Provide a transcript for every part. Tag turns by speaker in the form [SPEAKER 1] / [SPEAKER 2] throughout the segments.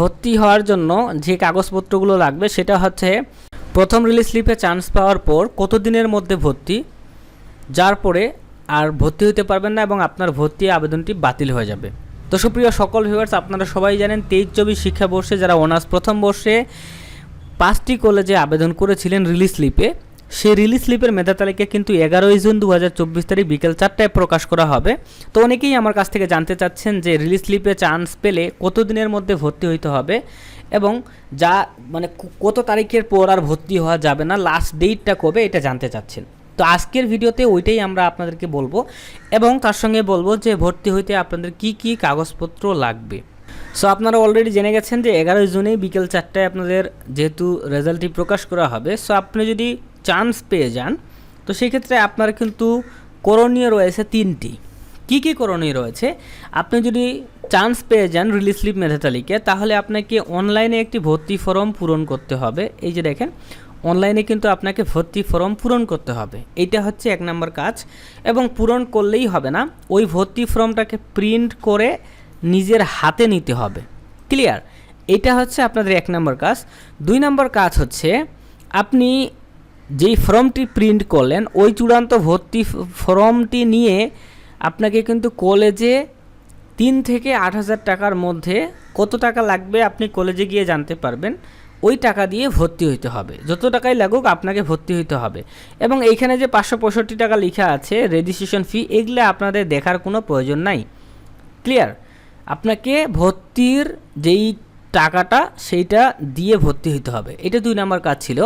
[SPEAKER 1] ভর্তি হওয়ার জন্য যে কাগজপত্রগুলো লাগবে সেটা হচ্ছে প্রথম রিলিজ স্লিপে চান্স পাওয়ার পর কত দিনের মধ্যে ভর্তি, যার পরে আর ভর্তি হতে পারবেন না এবং আপনার ভর্তি আবেদনটি বাতিল হয়ে যাবে। তো সুপ্রিয় সকল ভিউয়ার্স আপনারা সবাই জানেন তেইশ চব্বিশ শিক্ষাবর্ষে যারা অনার্স প্রথম বর্ষে পাঁচটি কলেজে আবেদন করেছিলেন রিলিজ স্লিপে সেই রিলিজ স্লিপের মেধা তালিকা কিন্তু এগারোই জুন দু হাজার চব্বিশ তারিখ বিকেল চারটায় প্রকাশ করা হবে। তো অনেকেই আমার কাছ থেকে জানতে চাচ্ছেন যে রিলিজ স্লিপে চান্স পেলে কত দিনের মধ্যে ভর্তি হইতে হবে এবং যা মানে কত তারিখের পর আর ভর্তি হওয়া যাবে না লাস্ট ডেটটা কবে এটা জানতে চাচ্ছেন। তো আজকের ভিডিওতে ওইটাই আমরা আপনাদেরকে বলব এবং তার সঙ্গে বলব যে ভর্তি হইতে আপনাদের কি কি কাগজপত্র লাগবে। সো আপনারা অলরেডি জেনে গেছেন যে এগারোই জুনেই বিকেল চারটায় আপনাদের যেহেতু রেজাল্টটি প্রকাশ করা হবে। সো আপনি যদি চান্স পেয়ে যান। তো সেক্ষেত্রে আপনার কিন্তু করণীয় রয়েছে তিনটি। কি কি করণীয় রয়েছে? আপনি যদি চান্স পেয়ে যান রিলিজ স্লিপ মেধা তালিকায় তাহলে আপনাকে অনলাইনে একটি ভর্তি ফর্ম পূরণ করতে হবে। এই যে দেখেন, অনলাইনে কিন্তু আপনাকে ভর্তি ফর্ম পূরণ করতে হবে। এইটা হচ্ছে এক নম্বর কাজ। এবং পূরণ করলেই হবে না, ওই ভর্তি ফর্মটাকে প্রিন্ট করে নিজের হাতে নিতে হবে। ক্লিয়ার? এটা হচ্ছে আপনাদের এক নম্বর কাজ। দুই নম্বর কাজ হচ্ছে, আপনি যেই ফর্মটি প্রিন্ট করলেন, ওই চূড়ান্ত ভর্তি ফর্মটি নিয়ে আপনাকে কিন্তু কলেজে তিন থেকে আট হাজার টাকার মধ্যে কত টাকা লাগবে আপনি কলেজে গিয়ে জানতে পারবেন, ওই টাকা দিয়ে ভর্তি হইতে হবে। যত টাকাই লাগুক, আপনাকে ভর্তি হইতে হবে। এবং এইখানে যে পাঁচশো পঁয়ষট্টি টাকা লেখা আছে রেজিস্ট্রেশন ফি এগুলো আপনাদের দেখার কোনো প্রয়োজন নাই। ক্লিয়ার আপনাকে ভর্তির যেই টাকাটা সেইটা দিয়ে ভর্তি হতে হবে। এটা দুই নাম্বার কাজ ছিল।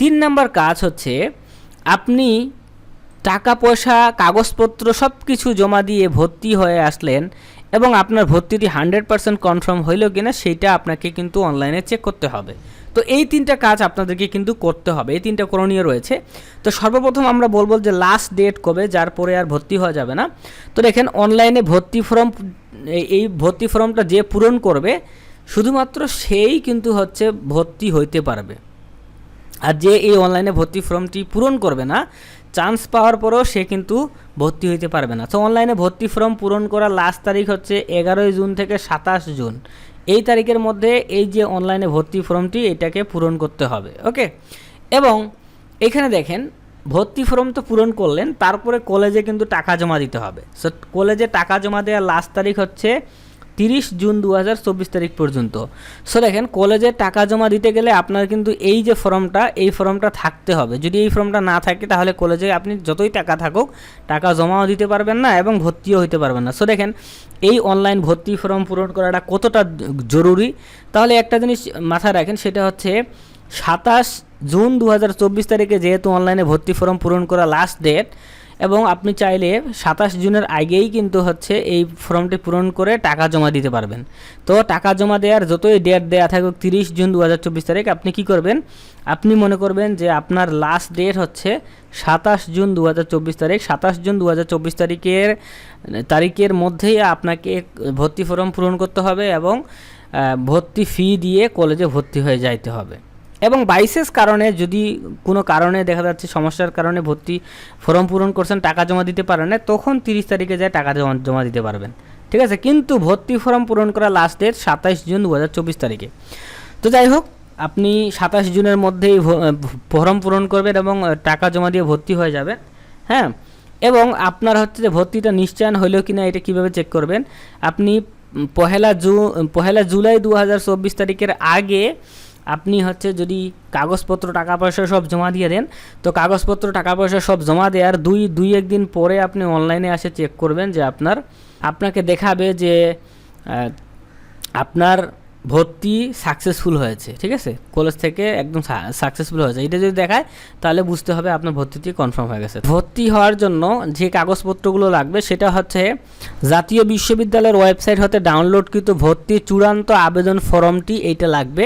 [SPEAKER 1] তিন নাম্বার কাজ হচ্ছে, আপনি টাকা, পয়সা, কাগজপত্র সব কিছু জমা দিয়ে ভর্তি হয়ে আসলেন এবং আপনার ভর্তিটি হান্ড্রেড পার্সেন্ট কনফার্ম হইল কিনা সেইটা আপনাকে কিন্তু অনলাইনে চেক করতে হবে। তো এই তিনটা কাজ আপনাদেরকে কিন্তু করতে হবে। এই তিনটা করণীয় রয়েছে। তো সর্বপ্রথম আমরা বলব যে লাস্ট ডেট কবে, যার পরে আর ভর্তি হওয়া যাবে না। তো দেখেন অনলাইনে ভর্তি ফর্ম এই ভর্তি ফর্মটা যে পূরণ করবে শুধুমাত্র সেই কিন্তু হচ্ছে ভর্তি হইতে পারবে। আর যে এই অনলাইনে ভর্তি ফর্মটি পূরণ করবে না চান্স পাওয়ার পরেও সে কিন্তু ভর্তি হইতে পারবে না। তো অনলাইনে ভর্তি ফর্ম পূরণ করার লাস্ট তারিখ হচ্ছে এগারোই জুন থেকে সাতাশ জুন। এই তারিখের মধ্যে এই যে অনলাইনে ভর্তি ফর্মটি, এটাকে পূরণ করতে হবে ওকে এবং এখানে দেখেন, ভর্তি ফর্ম তো পূরণ করলেন, তারপরে কলেজে কিন্তু টাকা জমা দিতে হবে। সো কলেজে টাকা জমা দেওয়ার লাস্ট তারিখ হচ্ছে তিরিশ জুন দু হাজার চব্বিশ তারিখ পর্যন্ত। সো দেখেন কলেজে টাকা জমা দিতে গেলে আপনার কিন্তু এই যে ফর্মটা এই ফর্মটা থাকতে হবে। যদি এই ফর্মটা না থাকে, তাহলে কলেজে আপনি যতই টাকা থাকুক, টাকা জমাও দিতে পারবেন না এবং ভর্তিও হইতে পারবেন না। সো দেখেন, এই অনলাইন ভর্তি ফর্ম পূরণ করাটা কতটা জরুরি? তাহলে একটা জিনিস মাথায় রাখেন, সেটা হচ্ছে সাতাশ জুন দু হাজার চব্বিশ তারিখে যেহেতু অনলাইনে ভর্তি ফর্ম পূরণ করা লাস্ট ডেট এবং আপনি চাইলে সাতাশ জুনের আগেই কিন্তু হচ্ছে এই ফর্মটি পূরণ করে টাকা জমা দিতে পারবেন। তো টাকা জমা দেওয়ার যতই ডেট দেওয়া থাকুক, তিরিশ জুন দু হাজার চব্বিশ তারিখ, আপনি কি করবেন? আপনি মনে করবেন যে আপনার লাস্ট ডেট হচ্ছে সাতাশ জুন দু হাজার চব্বিশ তারিখ। সাতাশ জুন দু হাজার চব্বিশ তারিখের তারিখের মধ্যেই আপনাকে ভর্তি ফর্ম পূরণ করতে হবে এবং ভর্তি ফি দিয়ে কলেজে ভর্তি হয়ে যাইতে হবে। এবং বাইশেস কারণে যদি কোনো কারণে দেখা যাচ্ছে সমস্যার কারণে ভর্তি ফর্ম পূরণ করছেন, টাকা জমা দিতে পারেন না, তখন তিরিশ তারিখে যায় টাকা জমা জমা দিতে পারবেন। ঠিক আছে? কিন্তু ভর্তি ফর্ম পূরণ করা লাস্ট ডেট সাতাইশ জুন দু হাজার চব্বিশ তারিখে। তো যাই হোক, আপনি সাতাশ জুনের মধ্যেই ফর্ম পূরণ করবেন এবং টাকা জমা দিয়ে ভর্তি হয়ে যাবেন হ্যাঁ? এবং আপনার হচ্ছে যে ভর্তিটা নিশ্চয়ন হইল কি না এটা কীভাবে চেক করবেন? আপনি পহেলা জু, পহেলা জুলাই দু হাজার চব্বিশ তারিখের আগে আপনি হচ্ছে যদি কাগজপত্র টাকা পয়সা সব জমা দিয়ে দেন, তো কাগজপত্র টাকা পয়সা সব জমা দেওয়ার দুই দুই একদিন পরে আপনি অনলাইনে এসে চেক করবেন যে আপনার, আপনাকে দেখাবে যে আপনার ভর্তি সাকসেসফুল হয়েছে, ঠিক আছে? কলেজ থেকে একদম সাকসেসফুল হয়েছে। এটা যদি দেখায়, তাহলে বুঝতে হবে আপনার ভর্তিটি কনফার্ম হয়ে গেছে। ভর্তি হওয়ার জন্য যে কাগজপত্রগুলো লাগবে, সেটা হচ্ছে জাতীয় বিশ্ববিদ্যালয়ের ওয়েবসাইট হতে ডাউনলোডকৃত ভর্তি চূড়ান্ত আবেদন ফর্মটি এইটা লাগবে।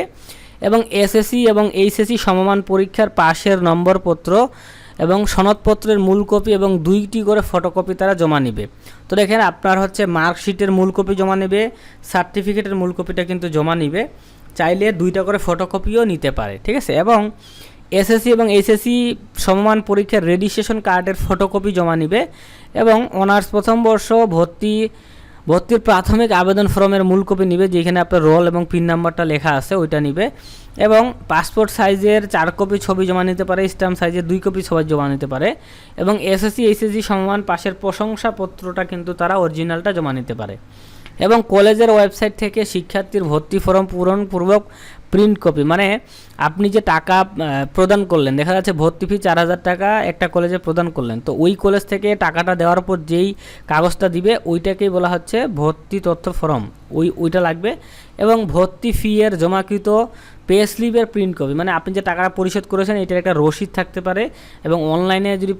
[SPEAKER 1] এবং এসএসসি এবং এইচএসসি সমমান পরীক্ষার পাশের নম্বরপত্র এবং সনদপত্রের মূল কপি এবং দুইটি করে ফটোকপি তারা জমা নেবে। তো দেখেন আপনার হচ্ছে মার্কশিটের মূল কপি জমা নেবে, সার্টিফিকেটের মূল কপিটা কিন্তু জমা নিবে, চাইলে দুইটা করে ফটোকপিও নিতে পারে, ঠিক আছে? এবং এসএসসি এবং এইচএসসি সমমান পরীক্ষার রেজিস্ট্রেশন কার্ডের ফটোকপি জমা নিবে এবং অনার্স প্রথম বর্ষ ভর্তি ভর্তির প্রাথমিক আবেদন ফর্মের মূল কপি নিবে, যেখানে আপনার রোল এবং পিন নাম্বারটা লেখা আছে, ওইটা নিবে। এবং পাসপোর্ট সাইজের চার কপি ছবি জমা নিতে পারে, স্ট্যাম্প সাইজের দুই কপি ছবি জমা নিতে পারে। এবং এসএসসি এইচএসসি সমমান পাশের প্রশংসাপত্রটা কিন্তু তারা অরিজিনালটা জমা নিতে পারে। এবং কলেজের ওয়েবসাইট থেকে শিক্ষার্থীর ভর্তি ফর্ম পূরণপূর্বক প্রিন্ট কপি মানে আপনি যে টাকা প্রদান করলেন, দেখা যাচ্ছে ভর্তি ফি চার হাজার টাকা একটা কলেজে প্রদান করলেন, তো ওই কলেজ থেকে টাকাটা দেওয়ার পর যেই কাগজটা দিবে, ওইটাকেই বলা হচ্ছে ভর্তি তথ্য ফর্ম, ওই, ওইটা লাগবে। এবং ভর্তি ফি এর জমাকৃত পে স্লিপের প্রিন্ট কপি মানে আপনি যে টাকাটা পরিশোধ করেছেন, এটার একটা রসিদ থাকতে পারে এবং অনলাইনে যদি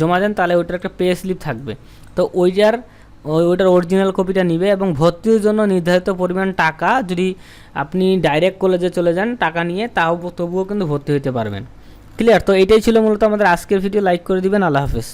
[SPEAKER 1] জমা দেন, তাহলে ওইটার একটা পে স্লিপ থাকবে। তো ওইটার ওই ওইটার অরিজিনাল কপিটা নিবে এবং ভর্তির জন্য নির্ধারিত পরিমাণ টাকা যদি আপনি ডাইরেক্ট কলেজে চলে যান, টাকা নিয়ে, তাও তবুও কিন্তু ভর্তি হতে পারবেন। ক্লিয়ার তো এটাই ছিল মূলত আমাদের আজকের ভিডিও লাইক করে দিবেন। আল্লাহ হাফেজ।